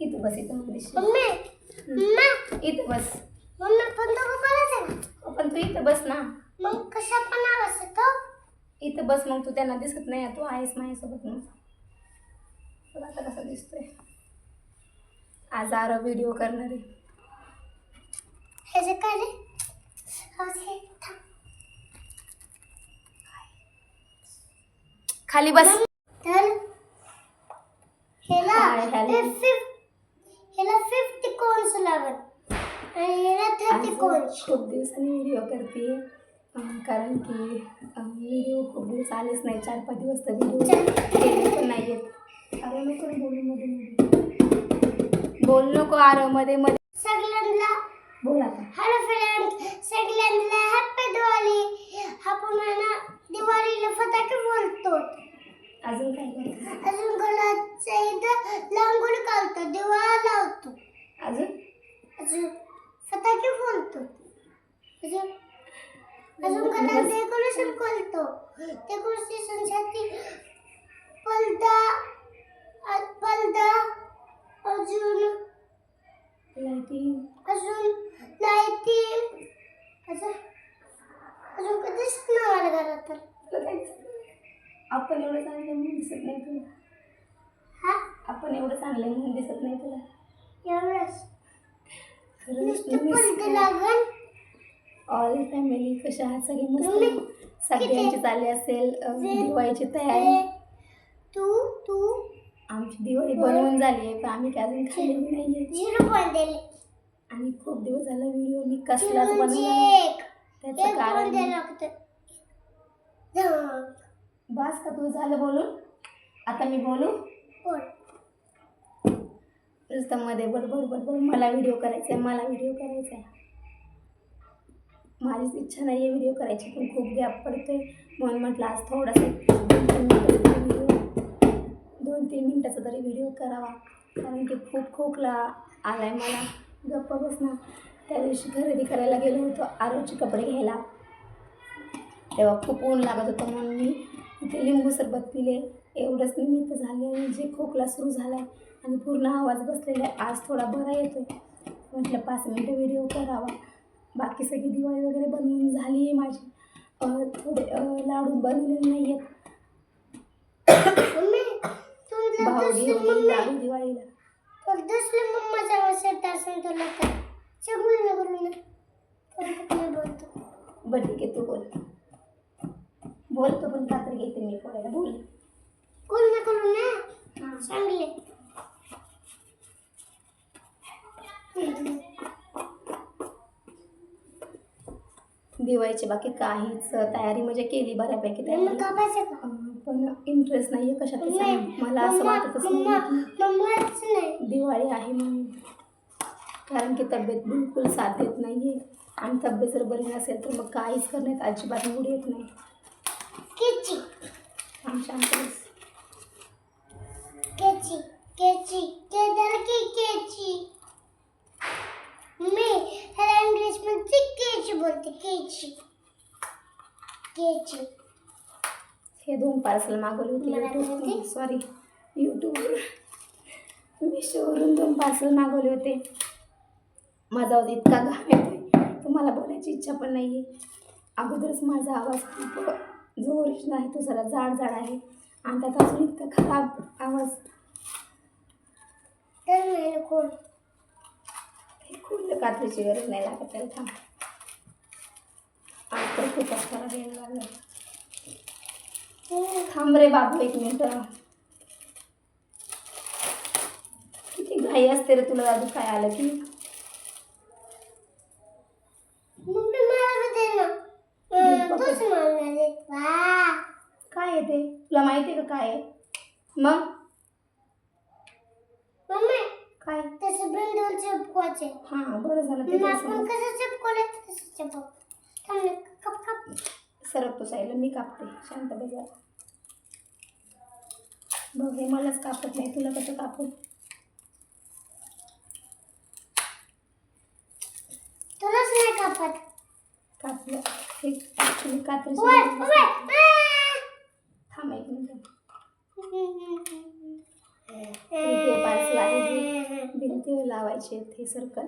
इथं बस इथं मग इथं बस. मम्मी पण तो बोलायचं ना पण तू इथं बस ना. मग कशा पण आवाज येतो. इथं बस मग तू त्यांना दिसत नाही तू आहेस माझ्यासोबत मग. आता कसा दिसतोय. आज आरो व्हिडिओ करणार. आहे हे जे काय रे. खाली बस. तर हेला हे हेला फिफ्टी कोन्स लागत आणि हेला थर्टी कोन्स खूप दिवसांनी व्हिडिओ करते. कारण की व्हिडिओ खूप दिवस आलेच नाही. चार पाच दिवस तर व्हिडिओ पण नाही येत अरे नको बोलू मध्ये बोल नको आरो मध्ये मध्ये. सगळ्यांना बोल हॅलो फ्रेंड सगळ्यांना हॅपी दिवाळी आपण आहे ना दिवाळीला फटाके बोलतो अजून काय करतो अजून घराच्या इथं रांगोळी काढतो दिवाळा लावतो अजून अजून फटाके बोलतो अजून अजून घरात डेकोरेशन करतो डेकोरेशनसाठी पलदा अ- पलदा अजून लाईटिंग अजून लाईटिंग अजून अजून कधीच नाही मला घरात तर तुला काहीच आपण एवढं चांगलं म्हणून दिसत नाही तुला. हा? आपण एवढं चांगलं म्हणून दिसत नाही तुला. एवढंच. खरंच ऑल फॅमिली कशा आहात? सगळे मस्त? सगळ्यांची चालली असेल दिवाळीची तयारी. तू तू. आमची दिवाळी बनवून झाली आहे पण आम्ही काय अजून खाल्लेली पॉईंट दिले आणि खूप दिवस झाला व्हिडिओ मी कसलाच बनवला नाही. त्याचं कारण बस का तू झालं बोलून? आता मी बोलू? मध्ये बडबड बडबड मला व्हिडिओ करायचा आहे मला व्हिडिओ करायचा आहे माझीच इच्छा नाही आहे व्हिडिओ करायची पण खूप गॅप पडतोय. म्हणून म्हटलं आज थोडासा दोन तीन मिनटाचा व्हिडिओ दोन तीन मिनटाचा तरी व्हिडिओ करावा. कारण की खूप खोकला आला आहे मला. गप्प बसणं त्या दिवशी खरेदी करायला गेलो होतो आरोचे कपडे घ्यायला. तेव्हा खूप ऊन लागत होतं म्हणून मी इथे लिंबू सरबत पिले. एवढंच निमित्त झाले आणि जे खोकला सुरू झाला आहे आणि पूर्ण आवाज बसलेला आहे आज थोडा बरा येतो म्हटलं पाच मिनटं व्हिडिओ करावा. बाकी सगळी दिवाळी वगैरे बनवून झाली आहे माझी. थोडे लाडू बनवलेले नाही आहेत भाऊ घेऊन लाडू दिवाळीला. दुसरी आवश्यकता असेल तुला तर सगळं बोलतो. बरं ठीक आहे तू बोल. बोलतो पण कात्री घेते मी पोळ्याला बोल. कोण ना करू ना? चांगले दिवाळीची बाकी काहीच तयारी म्हणजे केली बऱ्यापैकी तयारी. पण इंटरेस्ट नाही आहे. आणि मला असं वाटतच नाही नाही. दिवाळी आहे म्हणून. कारण की तब्येत बिलकुल साथ देत नाही आहे आणि तब्येत जर बरी नसेल तर मग काहीच करण्यात अजिबात मूड येत नाही. केची केदार की केची? मी ह्याला इंग्लिशमध्ये केची बोलते केची. केची. हे दोन पार्सल मागवले होते सॉरी यूट्यूबवर मिशोवरून दोन पार्सल मागवले होते. माझा आवाज इतका घाम येतोय तुम्हाला बोलायची इच्छा पण नाही आहे अगोदरच माझा आवाज खूप जो ओरिजिनल आहे तो जरा जाड जाड आहे. आणि त्यात अजून इतका खराब आवाज. हे खुल्लं कात्रीची गरज नाही लागत त्याला थांब. आज तर खूप असताना द्यायला लागलं. थांब रे बाबू एक मिनिट किती घाई असते रे तुला दादू काय आलं की मम्मी मला दे ना अं, तूच मला दे वा काय आहे ते? तुला माहिती आहे का काय आहे? मग? काय? तसं बंदून चिपकवायचे. हां बरं झालं ते आपण. कसं चिपकवले तसं चिपक थांब ना, कप कप. सरकतो साईला मी कापते. शांत बजा बघ हे मलाच कापत नाही. तुला कसं कापू? तुलाच नाही कापत. गरज ओय नसते. आ! थांब एक मिनिट. हे लावायचे आहेत हे सर्कल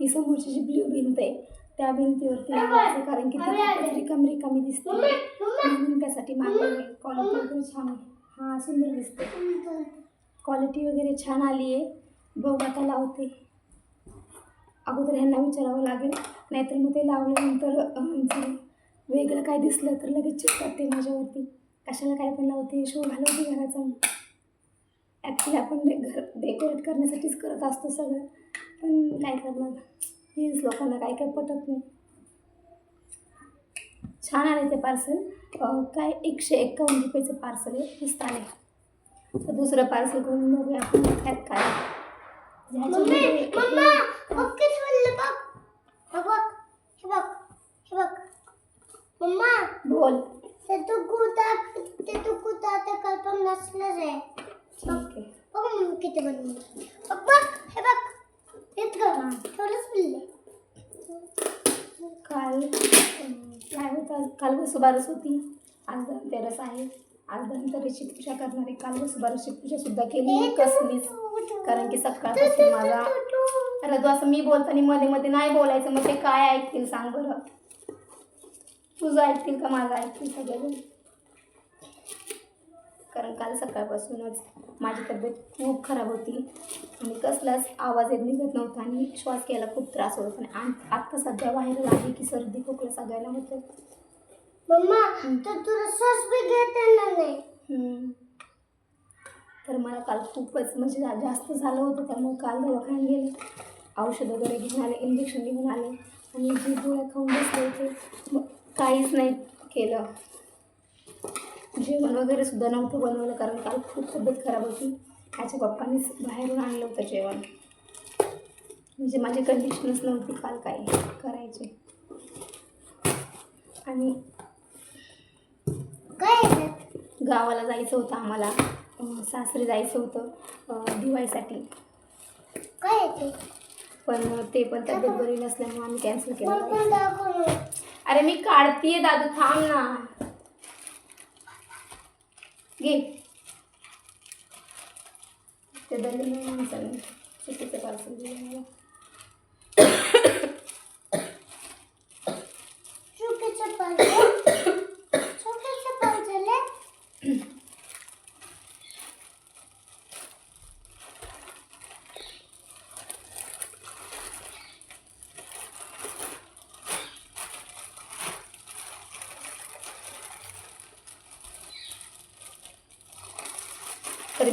ती समोरची जी ब्ल्यू भिंत आहे त्या भिंतीवरती लावायचं कारण की ती खूपच रिकामी रिकामी दिसते. म्हणून त्यासाठी मागवली क्वालिटी वगैरे छान आहे. हां सुंदर दिसते. क्वालिटी वगैरे छान आली आहे बघू आता लावते. अगोदर ह्यांना विचारावं लागेल. नाहीतर मग ते लावल्यानंतर जर वेगळं काय दिसलं तर लगेच चिकतात ते माझ्यावरती. कशाला काय पण लावते शो घालवते घराचा. ॲक्च्युली आपण डे घर डेकोरेट करण्यासाठीच करत असतो सगळं. पण काय करणार हेच लोकांना काय काय पटत नाही. छान आले ते पार्सल काय एकशे एक्कावन्न रुपयाचं पार्सल आहे. मस्त आले तर दुसरं पार्सल करून बघूया आपण. त्यात काय मम्मी ह्याच्यामध्ये मम्मा बघ किती बनलं बघ हे बघ हे बघ हे बघ मम्मा बोल. ते तू कुता ते तू कुता आता कल्पना नसलंच आहे. ठीक आहे बघ मम्मी किती बनलं. बघ बघ हे बघ. इतकं थोडंच बनलं काल काय होतं काल वसुबारस होती. आज धनतेरस आहे. आज धनतेरसची पूजा करणारे काल वसुबारसची पूजा सुद्धा केली कसलीच. कारण की सकाळपासून माझा तू असं मी बोलताना मध्ये मध्ये नाही बोलायचं मग ते काय ऐकतील सांग बरं. तुझं ऐकतील का? माझं ऐकतील सगळेजण कारण काल सकाळपासूनच माझी तब्येत खूप खराब होती. आणि कसलाच आवाज येत निघत नव्हता आणि श्वास घ्यायला खूप त्रास होत होता. आणि आत्ता सध्या व्हायरल आहे की सर्दी खोकला सगळ्याला होतं मम्मा तर तुला सॉस बी घेता येणार नाही. तर मला काल खूपच म्हणजे जास्त झालं होतं. त्यामुळे काल दवाखान्यात गेले. औषध वगैरे घेऊन आले इंजेक्शन घेऊन आले. आणि जी गोळ्या खाऊन बसले होते. काहीच नाही केलं. जेवण वगैरे सुद्धा नव्हतं बनवलं कारण काल खूप तब्येत खराब होती. त्याच्या पप्पानीच बाहेरून आणलं होतं जेवण. म्हणजे माझी कंडिशनच नव्हती काल काय करायचे. आणि काय? गावाला जायचं होतं आम्हाला. सासरी जायचं होतं दिवाळीसाठी. काय? पण ते पण तब्येत बरी नसल्यामुळे आम्ही कॅन्सल केलं. अरे मी काढतीये दादू थांब ना. घे. ते दलित माणसाने चुकीचं पार्सल दिलं मला चुकीचं पार्सल चुकीचं पार्सल आहे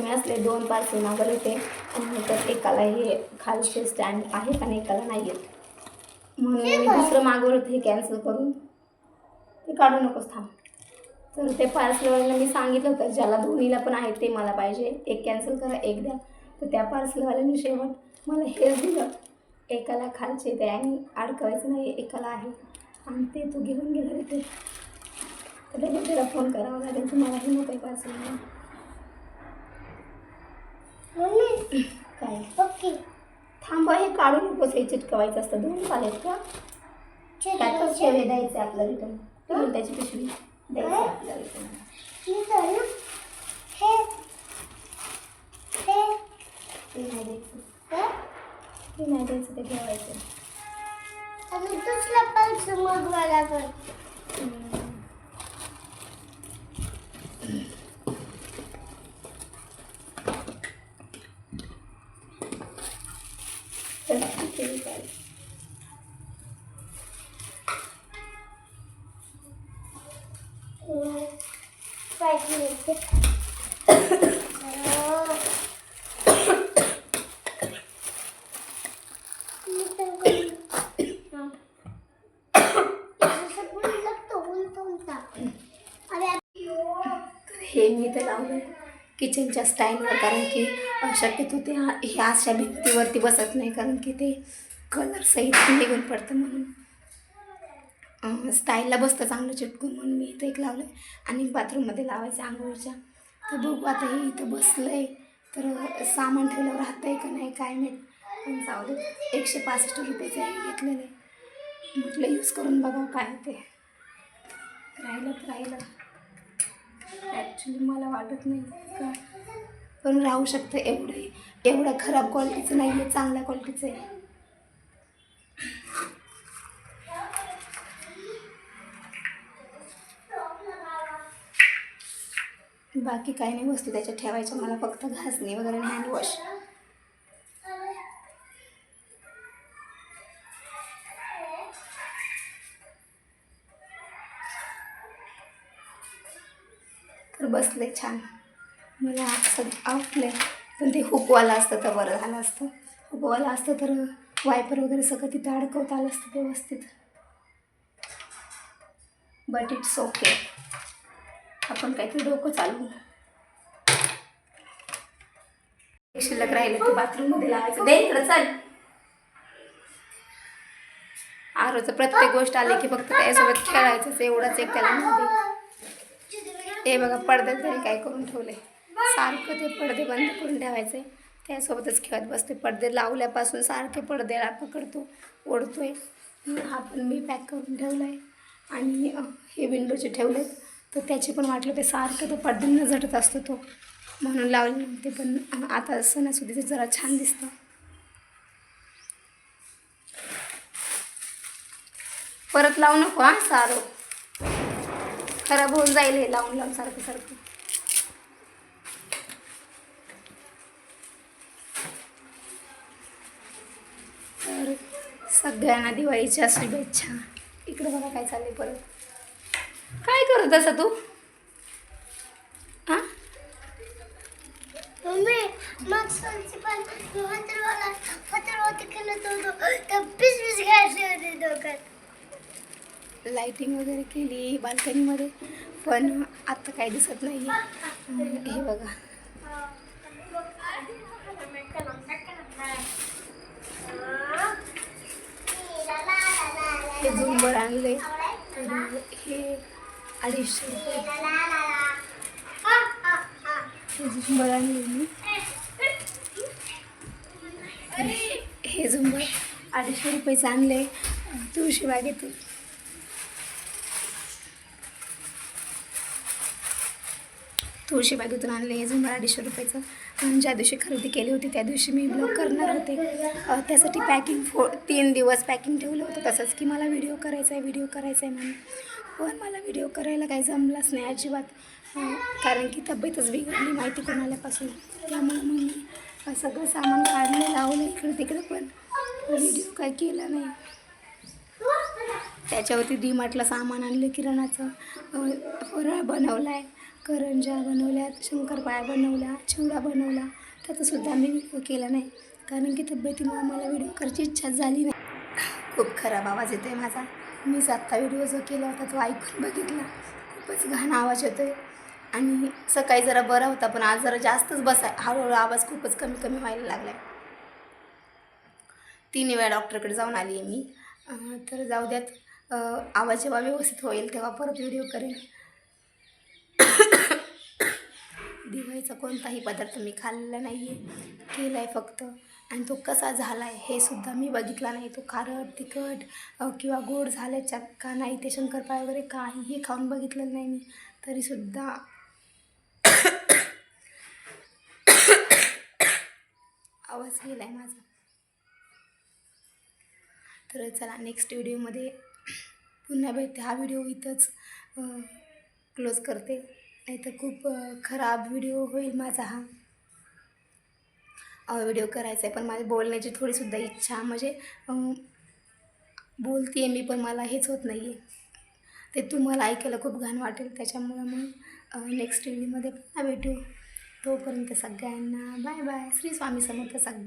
तर मी असले दोन पार्सल मागवले होते आणि तर एकाला हे खालचे स्टँड आहेत आणि एकाला नाही आहेत म्हणून मी दुसरं मागवलं होतं हे कॅन्सल करून. ते काढू नकोस थांब. तर ते पार्सलवाल्याला मी सांगितलं होतं ज्याला दोन्हीला पण आहे ते मला पाहिजे. एक कॅन्सल करा एक द्या. तर त्या पार्सलवाल्याने शेवट मला हेच दिलं. एकाला खालचे ते आणि अडकवायचं नाही एकाला आहे. आणि ते तू घेऊन गेला तिथे तर त्याला फोन करावा लागेल तुम्हाला हे नको पार्सल मम्मी काय ओके थांबा हे काढू नकोस हे चिटकवायचं असतं. दोन चालेल का त्यातच शेवे द्यायचे आपलं रिटर्न तुम्ही त्याची पिशवी द्यायची आपल्याला रिटर्न हे. हे. नाही द्यायचं. हे? ते नाही द्यायचं ते ठेवायचं. मागवायला पण हे मी इथे लावलं किचनच्या स्टाईलवर कारण की अ, शक्यतो ते ह्या अशा भिंतीवरती बसत नाही कारण की ते कलर सहित निघून पडतं म्हणून. स्टाईलला बसतं चांगलं चिटकून म्हणून मी इथं एक लावलं आणि बाथरूममध्ये लावायचं आंघोळीच्या. तर बघू आता हे इथं बसलं आहे तर सामान ठेवलं राहतं आहे का नाही काय नाही पण जाऊ दे एकशे पासष्ट रुपयाचं हे घेतलेलं आहे. म्हटलं यूज करून बघा काय ते राहिलं तर राहिलं. ॲक्च्युली मला वाटत नाही का. पण राहू शकतं एवढं. एवढं खराब क्वालिटीचं नाही आहे चांगल्या क्वालिटीचं आहे. बाकी काही नाही वस्तू त्याच्यात ठेवायच्या. मला फक्त घासणी वगैरे हँडवॉश तर बसले छान. मला सध्या आवडलं पण ते हुकवाला असतं तर बरं झालं असतं. हुकवाला असतं तर वायपर वगैरे सगळं तिथं अडकवता आलं असतं व्यवस्थित. बट इट्स ओके आपण काहीतरी डोकं चालवू शिल्लक राहिलं ते बाथरूममध्ये लावायचं. दे इकडं आरोचं प्रत्येक गोष्ट आली की फक्त त्याच्यासोबत खेळायचंच एवढंच एक त्याला मध्ये हे बघा पडद्यात तरी काय करून ठेवले. सारखं ते पडदे बंद करून ठेवायचे त्यासोबतच खेळत बसते पडदे लावल्यापासून सारखे पडद्याला पकडतो ओढतोय. हा पण मी पॅक करून ठेवला आहे आणि हे विंडोचे ठेवले तर त्याची पण वाटलं ते सारखं तो पडद्यांना झटत असतो तो. म्हणून लावले ते पण आता सणासुदीचं जरा छान दिसतं. परत लावू नको हा सारं. खराब होऊन जाईल हे लावून लावून सारखं सारखं. तर सगळ्यांना दिवाळीच्या शुभेच्छा. इकडे बघा काय चालले परत. काय करत असं तू? हा मम्मी मागच्या पण हॉटेलवाला हॉटेलवरती खेळत होतो तर पीस पीस घ्यायचे होते डोक्यात. लाईटिंग वगैरे केली बाल्कनीमध्ये पण आता काही दिसत नाही हे बघा. हे झुंबर आणले तर हे अडीचशे रुपये हे झुंबर. आणले मी हे झुंबर अडीचशे रुपयेचं आणले. तुळशी तुळशीबागेतून तुळशी आणले हे झुंबर अडीचशे रुपयाचं. आणि ज्या दिवशी खरेदी केली होती त्या दिवशी मी ब्लॉग करणार होते. त्यासाठी पॅकिंग फो तीन दिवस पॅकिंग ठेवलं होतं. तसंच की मला व्हिडिओ करायचा आहे व्हिडिओ करायचा आहे म्हणून. पण मला व्हिडिओ करायला काही जमलाच नाही अजिबात. कारण की तब्येतच बिघडली माहिती कोणाल्यापासून त्यामुळे मग मी सगळं सामान काढलं लावलं इकडे तिकडे पण व्हिडिओ काय केला नाही. त्याच्यावरती डी मार्टला सामान आणलं किराणाचं फराळ बनवला आहे करंजा बनवल्यात शंकरपाळ्या बनवल्या चिवडा बनवला. त्याचासुद्धा मी व्हिडिओ केला नाही कारण की तब्येतीमुळे मला व्हिडिओ करायची इच्छा झाली नाही. खूप खराब आवाज येतो आहे माझा. मीच आत्ता व्हिडिओ जो केला होता तो ऐकून बघितला. खूपच घाण आवाज येतो आहे आणि सकाळी जरा बरा होता पण आज जरा जास्तच बसाय हळूहळू आवाज खूपच कमी कमी व्हायला लागला आहे तीन वेळा डॉक्टरकडे जाऊन आली आहे मी. तर जाऊ द्यात. आवाज जेव्हा व्यवस्थित होईल तेव्हा परत व्हिडिओ करेन. दिवाळीचा कोणताही पदार्थ मी खाल्लेला नाही आहे केला आहे फक्त. आणि तो कसा झाला आहे हे सुद्धा मी बघितला नाही. तो खारट तिखट किंवा गोड झाल्याच्या का नाही ते शंकरपाळ वगैरे काहीही खाऊन बघितलेलं नाही मी. तरीसुद्धा आवाज गेला आहे माझा. तर चला नेक्स्ट व्हिडिओमध्ये पुन्हा भेटते. हा व्हिडिओ इथंच क्लोज करते. नाहीतर खूप खराब व्हिडिओ होईल माझा हा. व्हिडिओ करायचा आहे पण माझी बोलण्याची थोडीसुद्धा इच्छा म्हणजे बोलते मी पण मला हेच होत नाही आहे ते तुम्हाला ऐकायला खूप घाण वाटेल. त्याच्यामुळं मग नेक्स्ट व्हिडिओमध्ये पुन्हा भेटू. तोपर्यंत सगळ्यांना बाय बाय श्री स्वामी समर्थ सगळे.